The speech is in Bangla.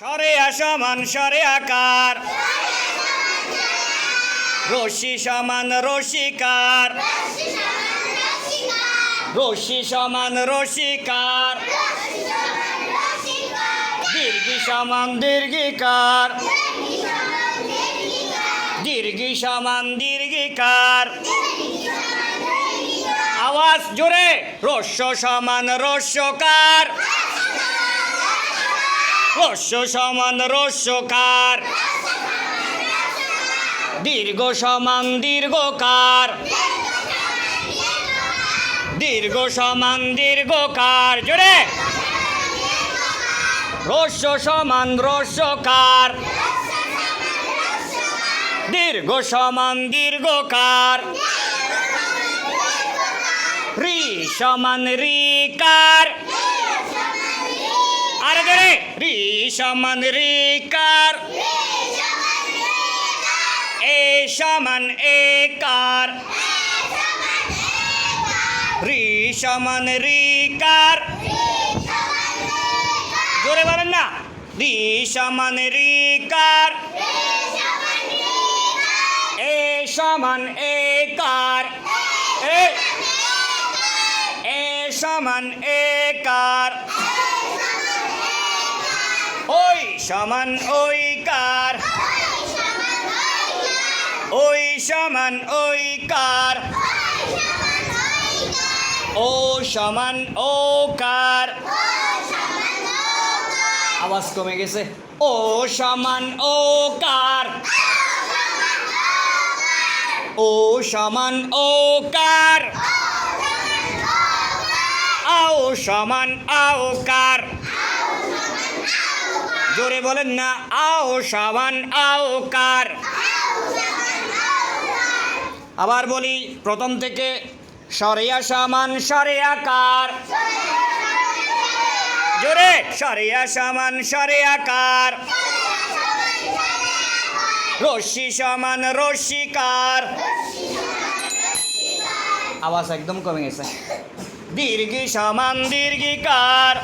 সরে সমান সরে আকার। রশি সমান রশিকার রশি সমান রশিকার দীর্ঘি সমান দীর্ঘিকার। দীর্ঘি সমান দীর্ঘিকার। আওয়াজ জোরে। রস্য সমান রস্যকার। রস্য সমান রস্যকার। দীর্ঘ সমান দীর্ঘকার। দীর্ঘ সমান দীর্ঘকার। জোরে। রস্য সমান রস্যকার। দীর্ঘ সমান দীর্ঘকার। রি সমান রিকার আরে জোরে রি সমান রিকার। এ সমান একার। রি সমান রিকার। জোরে বলেন না। রি সমান রিকার। এ সমান একার। এ সমান একার। ওই সমান ওইকার ওই সমান ওইকার ও সমান ওকার আওয়াজ কমে গেছে। ও সমান ওকার ও সমান ওকার আও সমান আওকার জোরে বলেন না, আও সাবান, আও কার। আবার বলি, প্রথম থেকে, সরিয়া সমান সরে কার। জোরে, সরিয়া সমান সরে আকার রশ্মি সমান রশ্মিকার আওয়াজ একদম কমে গেছে। দীর্ঘি সমান দীর্ঘিকার